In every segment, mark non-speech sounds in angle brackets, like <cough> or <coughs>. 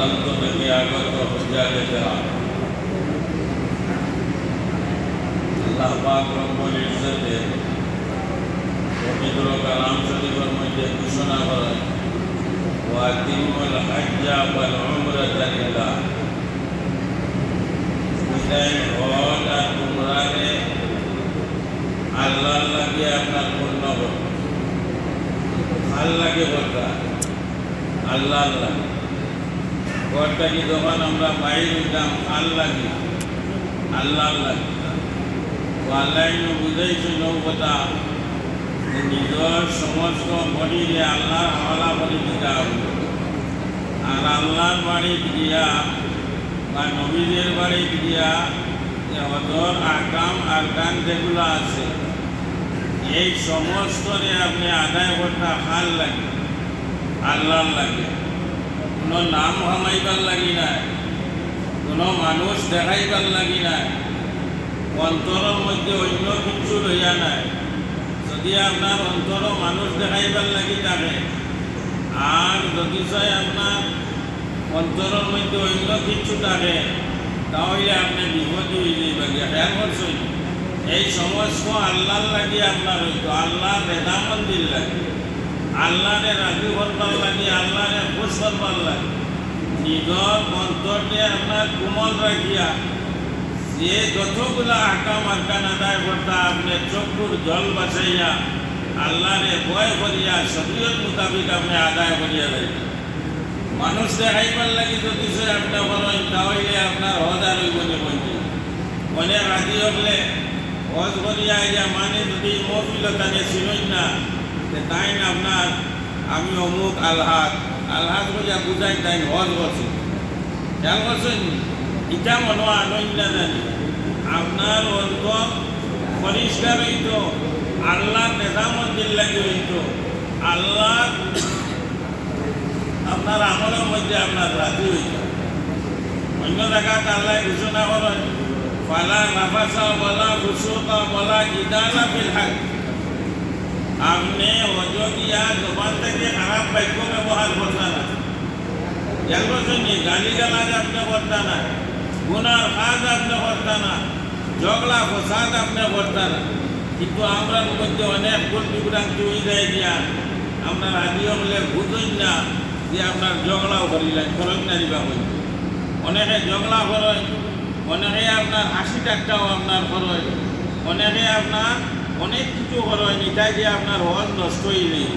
দূর দূরান্ত থেকে আগত হজ্জাজেরা আল্লাহ পাক রব্বুল ইজ্জতে পবিত্র কালাম শরীফের মধ্যে ঘোষণা করেন ওয়াতিমুল হজ্জা ওয়াল উমরাতা লিল্লাহ বিদায় হজ আর উমরাকে আল্লাহ লাগে আপনার পূর্ণ করুন আল্লাহকে বলতা আল্লাহ আল্লাহ ঘরটা কি যখন আমরা বাইরে হইতাম আল্লাহ আল্লাহ আল্লাহ ও আল্লাহ বুঝাইছে নৌকতা নিজের সমস্ত বডিরে আল্লাহ হাওয়ালা বলি দিতে হবে। আর আল্লাহর বাড়ি গিয়া বা নবীদের বাড়ি গিয়া হজর আকাম আর গান যেগুলো আছে, এই সমস্তরে আপনি আদায় করতে হাল লাগে আল্লাহর লাগে। কোনো নাম হামাইবার লাগি নাই, কোনো মানুষ দেখাইবার লাগি নাই অন্তরের মধ্যে অন্য কিছু লইয়া নাই। যদি আপনার অন্তর মানুষ দেখাইবার লাগি থাকে আর যদি চাই আপনার অন্তরের মধ্যে অন্য কিছু থাকে, তাহলে আপনি বিপদী হয়ে যাইবেন খেয়াল করছেন এই সমস্ত আল্লাহর লাগি আপনার হইতো আল্লাহ রেদা মন্দির লাগে। আল্লাহরে রাজি করবার লাগে, আল্লাহরে খুশ করবার লাগে। নিজের অন্তরকে আপনার কোমল রাখিয়া, যে যতগুলা আকাম আকান আদায় করতা, আপনি চক্ষুর জল বাঁচাইয়া আল্লাহরে ভয় করিয়া, শরীয়ত মোতাবিক আপনি আদায় করিয়া দেয় মানুষ দেখাইবার লাগি যদি সে আপনি বলেন, তাহলে আপনার হজ আর হইব নি বলছে অনেক রাজি হলে হজ করিয়া ইয়া মানে যদি মহফিল তানে চিনই না তাই আপনার? আমি অমুক আলহাদ। আলহাদ বলিয়া বুঝাই তাই হজ করছি খেয়াল করছেন? ইটা মনো আনন্দ আপনার অন্তর পরিষ্কার হইত। আল্লাহ নেতা মন্দির লাগে হইত। আল্লাহ আপনার আমলের মধ্যে আপনার রাজি হইত। অন্য জায়গাত আল্লাহ ঘোষণা করেন, ফালা নাফাসা বলা ঘুষকা বলা গিদালা ফিলহাক আপনি অযোগিয়া জবান থেকে খারাপ বাক্য ব্যবহার করতেন না নি গালি গালাজ আপনি করতেন না গুনার কাজ আপনি করতেন না ঝগড়া ফসাদ আপনি করতেন না কিন্তু আমরা মধ্যে অনেক ভুল বিভ্রান্তি হয়ে যায় দিয়া আমরা রাজি হলে বুঝুন না যে আপনার ঝগড়াও করিলেন খরচ না দিবা হইল অনেকে ঝগড়া খরচ অনেকে আপনার হাসি টাকাও আপনার খরচ অনেকে আপনার অনেক কিছু খরচ নিতাই দিয়ে আপনার হজ নষ্ট হয়ে নেই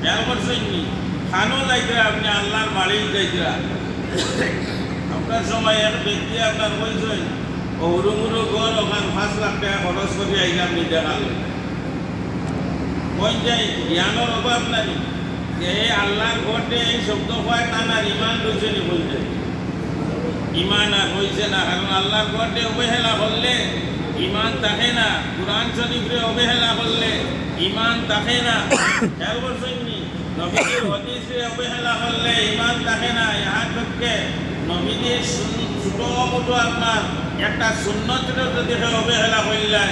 খেয়াল করছেন নি খানো যাইতরা আপনি আল্লাহর বাড়ি যাইতরা আপনার সময় এক ব্যক্তি আপনার কইছেন ও মুরু গড় ওখান পাঁচ লাখ টাকা খরচ করে আইলাম নি দেখালে কই যাই জ্ঞানের অভাব নাই যে আল্লাহর ঘটে এই শব্দ হয় তা না ইমান রয়েছে নি বলছে? ইমান আর হয়েছে না, কারণ আল্লাহর ঘটে অবহেলা করলে ইমান থাকে না কোরআন শরীফরে অবহেলা করলে ইমান থাকে না। <coughs> খেয়াল হদিসে অবহেলা করলে ইমান থাকে না ইহার পক্ষে নবীজির ছোট মোটো আপনার একটা সুন্নতের যদি অবহেলা করলে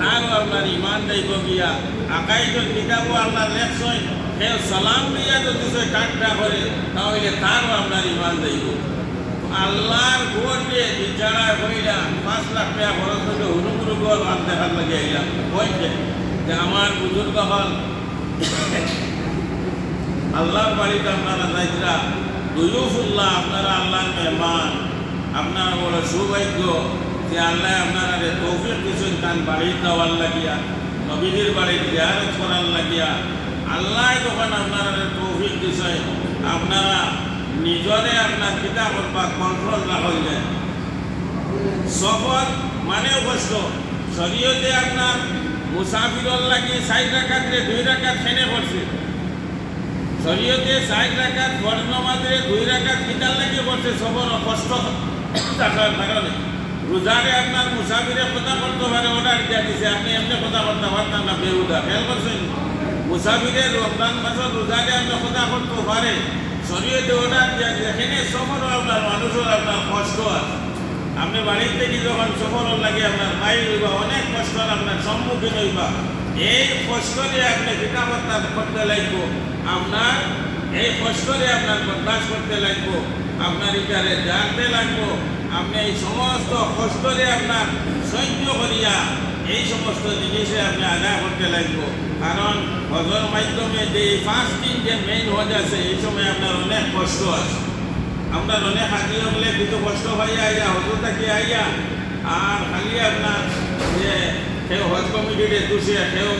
তারও আপনার ইমান যাইব গিয়া। আকাইজের কিতাবও আপনার লেখছই সে সালাম দিয়া যদি সে কাটটা করে তাহলে তারও আপনার ইমান যাইব। আল্লাহর ভোটে বিচারা হইলা পাঁচ লাখ টাকা খরচ হুরু গোল দেখার লাগে আইলাম হয়েছে যে আমার বুজুর্গ হল। আল্লাহর বাড়িতে আপনারা যাইতরা, দুয়ুফুল্লাহ আপনারা আল্লাহর মেহমান। আপনারা বড় সৌভাগ্য যে আল্লাহ আপনারা তৌফিক দিচ্ছেন তান বাড়ি দেওয়ার লাগিয়া নবীদের বাড়ি জিয়ারত করার লাগিয়া। আল্লাহ যখন আপনারা তৌফিক দিচ্ছেন আপনারা নিজরে আপনার কিতাব বা কন্ট্রোল রাখলেন সফর মানেও কষ্ট শরীয়তে আপনার মুসাফিরর লাগি ষাট রাখাতে, দুই রাখাত খেনে পড়ছে। শরীয়তে ষাট রাখাত বড় নমাজে দুই রাখাত কিতার লাগে পড়ছে, সবর কষ্ট কারণে। রোজারে আপনার মুসাফিরে কথা করতে পারে অর্ডার দিয়া দিছে, আপনি এমনি কথা করতে পারতেন না বেহুদা খেয়াল করছেন? মুসাফিরে রমজান মাসের রোজারে আপনি কথা করতে পারে শরীয়তে অর্ডার দিয়া দিছে, এখানে সফরও আপনার, মানুষের আপনার কষ্ট আছে। আপনি বাড়ির থেকে যখন সফর লাগে আপনার মাই হইবা অনেক কষ্ট আপনার সম্মুখীন হইবা। এই কষ্টরে আপনি যেটা করতে লাগবো। আপনার এই কষ্টরে আপনার বরদাস করতে লাগবো। আপনার এটারে জানতে লাগবো। আপনি এই সমস্ত কষ্টরে আপনার সহ্য করিয়া এই সমস্ত জিনিসে আপনি আদায় করতে লাগবো। কারণ হজর মাধ্যমে যে এই পাঁচ দিন যে মেইন হজ আছে, এই সময় আপনার অনেক কষ্ট আছে। আপনার অনেক হাতি হলে কিছু কষ্ট হইয়া আইয়া হজর থাকি আইয়া? আর খালি আপনার যে কেউ হজ কমিটিতে দোষে কেউ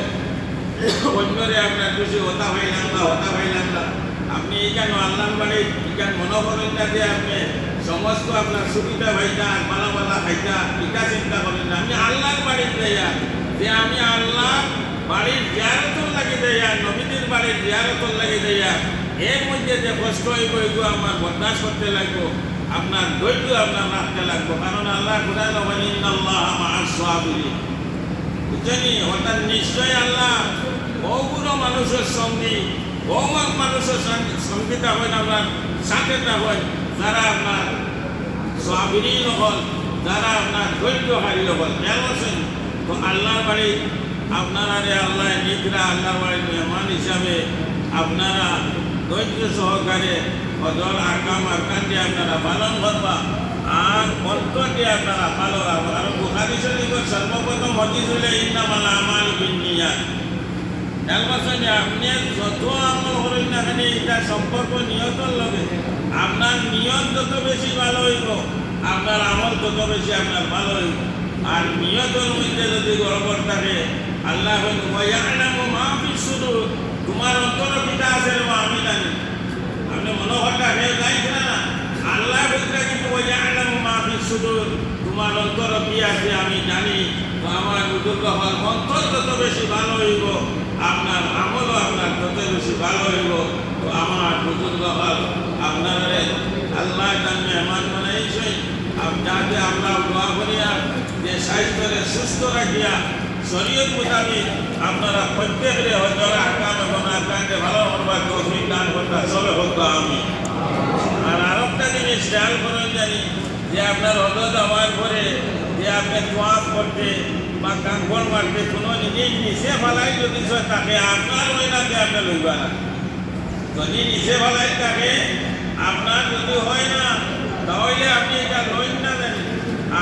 অন্যরে আপনার দোষী হতা পাইলাম না হতা পাইলাম না আপনি এইখান আল্লাহ বাড়ি এইখান মনোকরণ দিয়ে আপনি সমস্ত আপনার সুবিধা ভাইটা মালা মালা খাইতা এটা চিন্তা করেন না। আমি আল্লাহর বাড়ির যাইয়া যে আমি আল্লাহ বাড়ির জিয়ারতর লাগি দেয়া নবীদের বাড়ির জিয়ারতর লাগি দেয়া। এর মধ্যে যে কষ্ট হইব এগুলো আমার বরদাস্ত করতে লাগবো। আপনার ধৈর্য আপনার রাখতে লাগবো। কারণ আল্লাহ নবানি আল্লাহ আমার সাহাবিরি বুঝছেনি অর্থাৎ নিশ্চয় আল্লাহ বহুগুলো মানুষের সঙ্গী, বহু মানুষের সঙ্গীতা হয় আপনার সাথে হয়। যারা আপনার সাহাবিরি হল, যারা আপনার ধৈর্যহারী হল খেয়াল করছেন তো আল্লাহর বাড়ি, আপনারা রে আল্লাহ নিজরা আল্লাহর বাড়ির মেহমান হিসাবে আপনারা ধৈর্য সহকারে হজর আকাম আকান দিয়ে আপনারা পালন করবা। আর অন্তর দিয়ে আপনারা পালন রাখবা কারণ বুখারি শরীফের সর্বপ্রথম হদিস হলে, ইন্নামাল আমাল বিনিয়া আপনি যত আমল করেন না কেন, এটা সম্পর্ক নিয়তর লগে। আপনার নিয়ত যত বেশি ভালো হইব, আপনার আমল তত বেশি আপনার ভালো হইব। আর নিয়তের মধ্যে যদি গড়বড় থাকে, আল্লাহ মাহফি শুধু তোমার অন্তর পিতা আছে আমি জানি। আপনি মনোহরটা হয়ে যাইছে না? আল্লাহ বলতে কিন্তু ওই আলাম মাহফি শুধু তোমার অন্তর কি আছে আমি জানি, তো আমার বুজুর্গ হল অন্তর যত বেশি ভালো হইব, আপনার আমলও আপনার তত বেশি ভালো হইব, তো আমার বুজুর্গ হল আপনারা আল্লাহ তার মেহমান বানাইছে যাতে আমরা দোয়া করিয়া যে স্বাস্থ্যরে সুস্থ রাখিয়া শরীয়ত মোতাবিক আপনারা প্রত্যেকের হজর আকাম ভালো করবার তৌফিক দান করতে সবে হতো আমি। আর আরেকটা জিনিস খেয়াল করেন জানি, যে আপনার হজর যাওয়ার পরে যে আপনি তোয়াফ করতে বা কাঙ্কন মারতে কোনো জিনিস নিচে ফেলাই যদি তাকে আপনার ওই নাতে আপনি লইবা না? যদি নিচে ফেলাই থাকে, আপনার যদি হয় না, তাহলে আপনি এটা লইন না জানি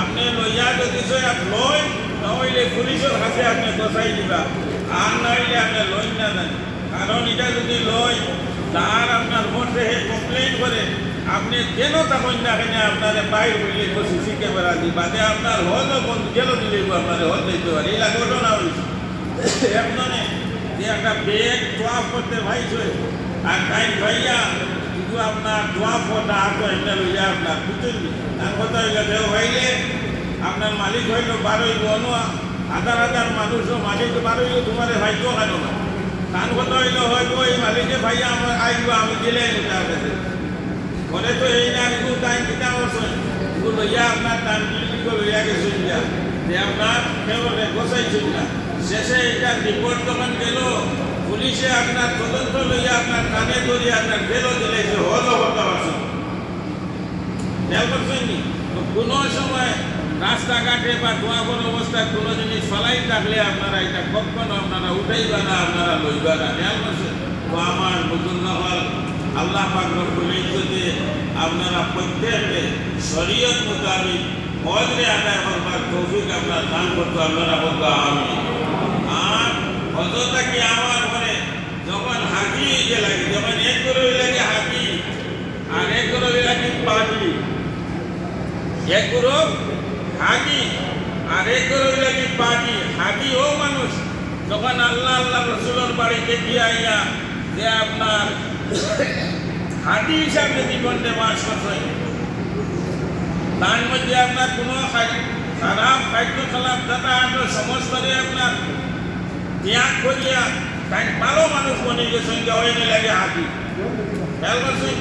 আপনি লইয়া যদি সয় আপ লই তাহলে পুলিশের কাছে আপনি বসাই দিবা। আর নইলে আপনি লইন না জানি কারণ এটা যদি লই তার আপনার মধ্যে কমপ্লেন করে আপনি কেন তখন দেখেন আপনার বাইর হইলে তো সিসি ক্যামেরা দি বাদে আপনার হয়তো বন্ধু গেল দিলে আপনার হল দিতে পারে এই ঘটনা হয়েছে এমন যে একটা বেগ তোয়াফ করতে ভাইছে আর তাই ভাইয়া কিন্তু আপনার তোয়াফ করতে আগে এমনি লইয়া আপনার বুঝছেন তার কথা হইলে দেও ভাইলে আপনার মালিক হইল বারোই বনোয়া। হাজার হাজার মানুষও মালিক বারোই তোমার ভাইতো কেন না। তার কথা হইল হয়তো এই মালিকে ভাইয়া আমার আইব আমি দিলে তার কাছে পরে তো এই না কিন্তু তাই কিতা বসে এগুলো লইয়া আপনার তার লইয়া গেছিল যা আপনার কেবলে গোসাইছিল না শেষে এটা রিপোর্ট যখন গেল পুলিশে আপনার তদন্ত লইয়া আপনার কানে ধরে আপনার বেলো দিলে যে হল হতে পারছে খেয়াল তো কোনো সময় রাস্তাঘাটে বা দোয়াগর অবস্থায় কোনো জিনিস ফলাই থাকলে আপনারা এটা কখনো আপনারা উঠাইবা না, আপনারা লইবা না। তো আমার বুজুর্গ হল আল্লাহ পাক রব্বুল ইজ্জতে আপনারা প্রত্যেকে শরীয়ত মোতাবিক হজরে আদায় করবার তৌফিক আপনার দান করতো আপনারা বলতো আমি আর হজরতা কি আমার ঘরে যখন হাঁকি যে লাগে, যখন এক করে লাগে হাজি, আর এক করে লাগে পাজি এক গুরু হাজি আর এক লাগে পাজি হাজি ও মানুষ। যখন আল্লাহ আল্লাহ রসুলের বাড়িতে গিয়ে যে আপনার হাতি হিসাবে জীবনটা বাস করছে তার মধ্যে আপনার কোনো খারাপ খারাপ দাদা আপনার সমস্তরে আপনার ত্যাগ করিয়া তাই ভালো মানুষ বনে গেছেন যে হয়নি লাগে হাতি খেয়াল করছেন?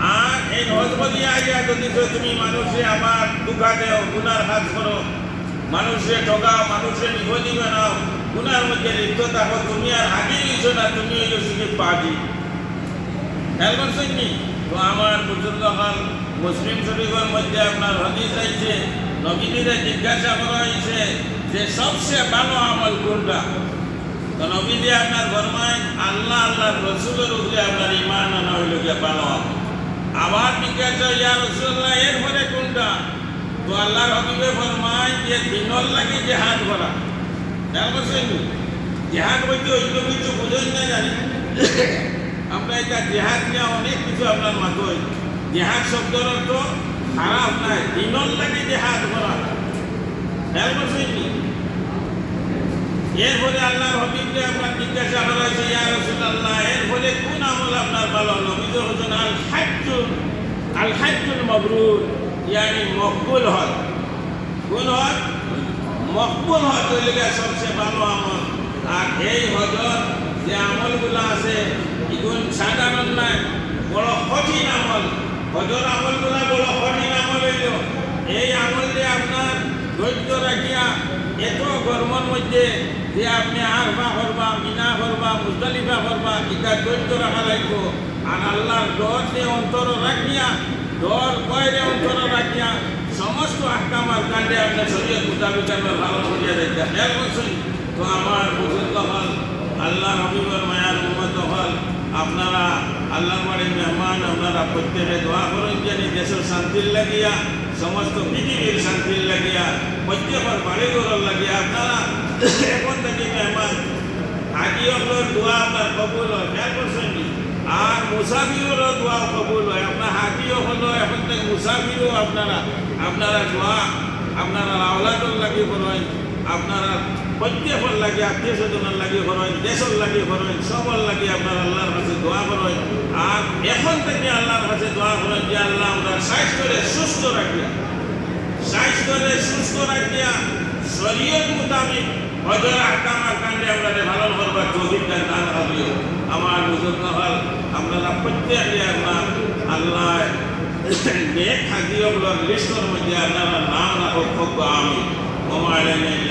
আর এই নজবদি আইয়া যদি তুমি মানুষে আবার দুঃখা দেও গুনার কাজ করো মানুষে ঠকাও মানুষে নিখোঁজি বানাও। গুনার মধ্যে লিপ্ত থাকো। তুমি আর হাতি দিছো না, তুমি হইল শুধু পাজি খেয়াল করছেন কি তো আমার বুজুর্গ হল মুসলিম শরীফের মধ্যে আপনার হদিস আইছে নবীদের জিজ্ঞাসা করা হয়েছে যে সবচেয়ে ভালো আমল কোনটা? তো নবী দিয়ে আপনার ফরমায়, আল্লাহ আল্লাহ রসুলের উপরে আপনার ইমান আনা হইল গিয়া ভালো হবে আবার জিজ্ঞাসা এরপরে কোনটা? তো আল্লাহর হবিবে ফরমায় যে দিনর লাগে করা। খেয়াল করছেন? জেহাদ বলতে অন্য কিছু বুঝেন না জানি আমরা এটা জেহাদ নিয়ে অনেক কিছু আপনার মাথায় জেহাদ শব্দের অর্থ খারাপ নাই দিনর লাগে জেহাদ করা। খেয়াল করছেন? এরপরে আল্লাহর হবিবকে আপনার জিজ্ঞাসা করা হয়েছে, ইয়া রাসূলুল্লাহ, এরপরে কোন আমল আপনার ভালো? হলো বিজয় হোসেন আল হাজ্জুল আল হাজ্জুল মাবরুর, ইয়ানি মকবুল হজ কোন হজ মকবুল হজ হইলে সবচেয়ে ভালো আমল। আর এই হজর যে আমলগুলো আছে, এগুলো সাধারণ নাই বড় কঠিন আমল। হজর আমলগুলো বড় কঠিন আমল হইল। এই আমল দিয়ে আপনার ধৈর্য রাখিয়া এত গরমের মধ্যে যে আপনি আরফা করবা মিনা করবা মুজদালিফা করবা এটা ধৈর্য রাখা লাগব। আর আল্লাহর ডর দিয়ে অন্তর রাখিয়া ডর কয়রে অন্তর রাখিয়া সমস্ত আহকামার কাণ্ডে আপনার শরীর মোতাবিক আমরা ভালো করিয়া দেখতে খেয়াল তো আমার বুজুর্গ হল, আল্লাহ রবিবার মায়ার উন্মত হল, আপনারা আল্লাহর বাড়ির মেহমান, আপনারা প্রত্যেকে দোয়া করেন জানি দেশের শান্তির লাগিয়া, সমস্ত পৃথিবীর শান্তির লাগিয়া প্রত্যেকের বাড়িঘর লাগিয়া আপনারা এখন থেকে মেহমান হাজি আপনার দোয়া আপনার কবুল হয় খেয়াল করছেন আর মুসাফিরেরও দোয়া কবুল হয় আপনার হাজিও হলো এখন থেকে মুসাফিরও আপনারা আপনারা দোয়া আপনারা আওলাদর লাগিয়ে করেন আপনারা প্রত্যেকের লাগে, আত্মীয় স্বজনের লাগে করেন দেশের লাগে করেন সবার লাগে আপনারা আল্লাহর কাছে দোয়া করেন আর এখন থেকে আল্লাহর কাছে দোয়া করেন যে আল্লাহ আমরা স্বাস্থ্যরে সুস্থ রাখিয়া স্বাস্থ্যরে সুস্থ রাখিয়া শরীয়ত মোতাবিক হজর আহকামার কাণ্ডে আমরা ভালো করবার তৌফিক দান দান হলিও আমার বুজুর্গ হল আপনারা প্রত্যেকে আপনার আল্লাহ নেক হাজিওগুলোর লিস্টের মধ্যে আপনারা নাম রাখো খুব আমি ওমাইলেন